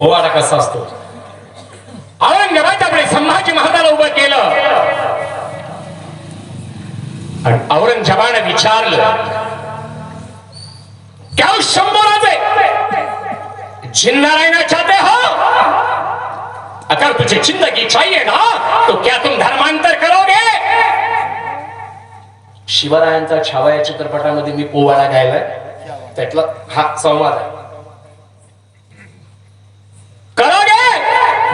पोवाडा कसा असतो औरंगजेबाच्या पुढे संभाजी महाराजाला उभं केलं. आणि औरंगजेबाने विचारलं क्या शंभराचे शंभूराजे जिंदा रहना चाहते हो अगर तुझे जिंदगी चाहिए ना तो क्या तुम धर्मांतर करोगे? शिवरायांचा छावा या चित्रपटामध्ये मी पोवाडा गायलाय. त्यातला हा संवाद आहे करोगे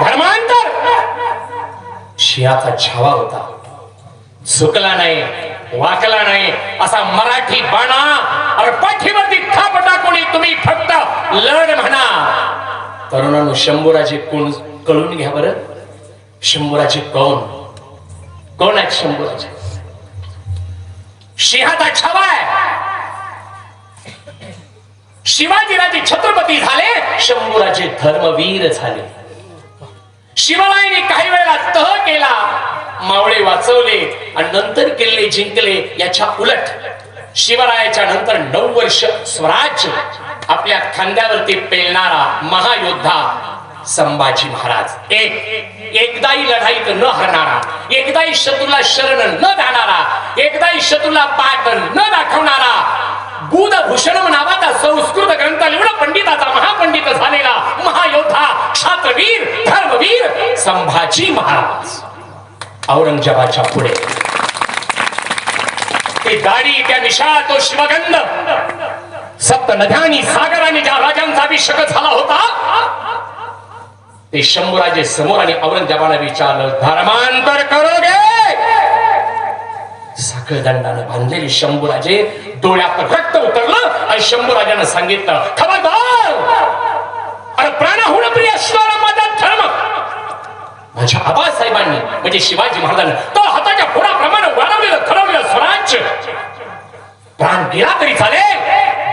धर्मांतर शियाचा छावा होता. सुकला नाही वाकला नाही असा मराठी बाणा अरे पाठीवरती थाप टाकून तुम्ही फक्त लढ म्हणा. तरुणांनो शंभूराजे कोण कळून घ्या बरं. शंभूराजे कोण? कोण आहेत शंभूराजे? सिंहाचा छावा आहे. शिवाजीराजे छत्रपती झाले शंभूराजे धर्मवीर झाले. शिवरायांनी काही वेळेला तह केला मावळे वाचवले आणि नंतर किल्ले जिंकले याच्या उलट. शिवरायाच्या नंतर नऊ वर्ष स्वराज्य आपल्या खांद्यावरती पेलणारा महायोद्धा संभाजी महाराज. एक एकदाही लढाईत न हरणारा एकदाही शत्रूला शरण न जाणारा एकदाही शत्रूला पाठ न दाखवणारा बुधभूषण नावाचा संस्कृत संभाजी महाराज औरंगजेबाच्या पुढे. ती दाढी त्या निशा तो शिवगंध. सप्त नद्यांनी सागराने ज्या राजांचा अभिषेक झाला होता ते शंभूराजे समोर आणि औरंगजेबाने विचारलं धर्मांतर करोगे साखळ दंडानं बांधलेली शंभूराजे डोळ्यात रक्त उतरलं आणि शंभूराजानं सांगितलं खबरदार माझ्या आबासाहेबांनी म्हणजे शिवाजी महाराजांनी तो हाताच्या फोडाप्रमाणे वाढवलेलं ठरवलेलं स्वराज्य. प्राण गेला तरी चालेल.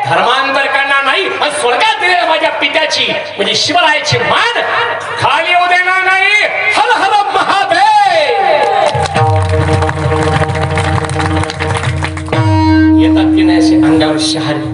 धर्मांतर करणार नाही आणि स्वर्गात दिलेल्या माझ्या पित्याची म्हणजे शिवरायाची मान खाली येऊ देणार नाही. हर हर महादेव. येतात की नाही असे अंगावर शहारी?